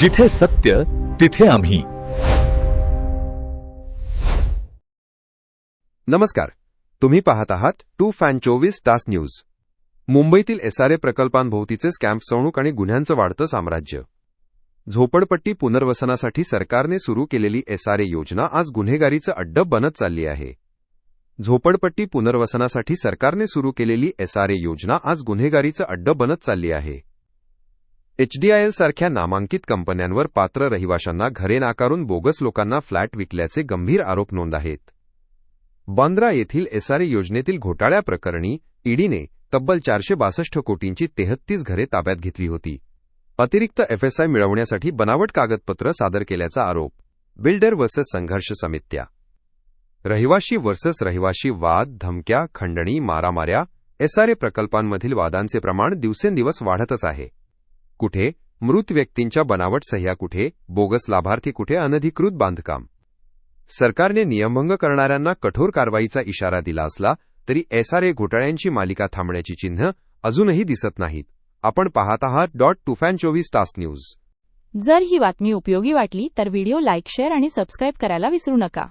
जिथे सत्य तिथे आम्ही. नमस्कार. तुम्ही पाहत आहात टू फॅन चोवीस तास न्यूज. मुंबईतील एसआरए प्रकल्पांभोवतीचे स्कॅम्प फसवणूक आणि गुन्ह्यांचं वाढतं साम्राज्य. झोपडपट्टी पुनर्वसनासाठी सरकारने सुरू केलेली एसआरए योजना आज गुन्हेगारीचं अड्ड बनत चालली आहे. झोपडपट्टी पुनर्वसनासाठी सरकारने सुरू केलेली एसआरए योजना आज गुन्हेगारीचं अड्ड बनत चालली आहे. एचडीआयएल सारख्या नामांकित कंपन्यांवर पात्र रहिवाशांना घरे नाकारून बोगस लोकांना फ्लॅट विकल्याचे गंभीर आरोप नोंद आहेत. बांद्रा येथील एसआरए योजनेतील घोटाळ्याप्रकरणी ईडीने तब्बल चारशे बासष्ट कोटींची तेहत्तीस घरे ताब्यात घेतली होती. अतिरिक्त एफएसआय मिळवण्यासाठी बनावट कागदपत्र सादर केल्याचा आरोप. बिल्डर वर्सेस संघर्ष समित्या. रहिवाशी वर्सेस रहिवाशी वाद धमक्या खंडणी मारामाऱ्या एसआरए प्रकल्पांमधील वादांचे प्रमाण दिवसेंदिवस वाढतच आहे. कुठे? मृत व्यक्तींच्या बनावट सह्या कुठे? बोगस लाभार्थी कुठे? अनधिकृत बांधकाम. सरकारने नियमभंग करणाऱ्यांना कठोर कारवाईचा इशारा दिला असला तरी एसआरए घोटाळ्यांची मालिका थांबण्याची चिन्ह अजूनही दिसत नाहीत. आपण पाहत आहात डॉट टू फॅन चोवीस तास न्यूज. जर ही बातमी उपयोगी वाटली तर व्हिडिओ लाईक शेअर आणि सबस्क्राईब करायला विसरू नका.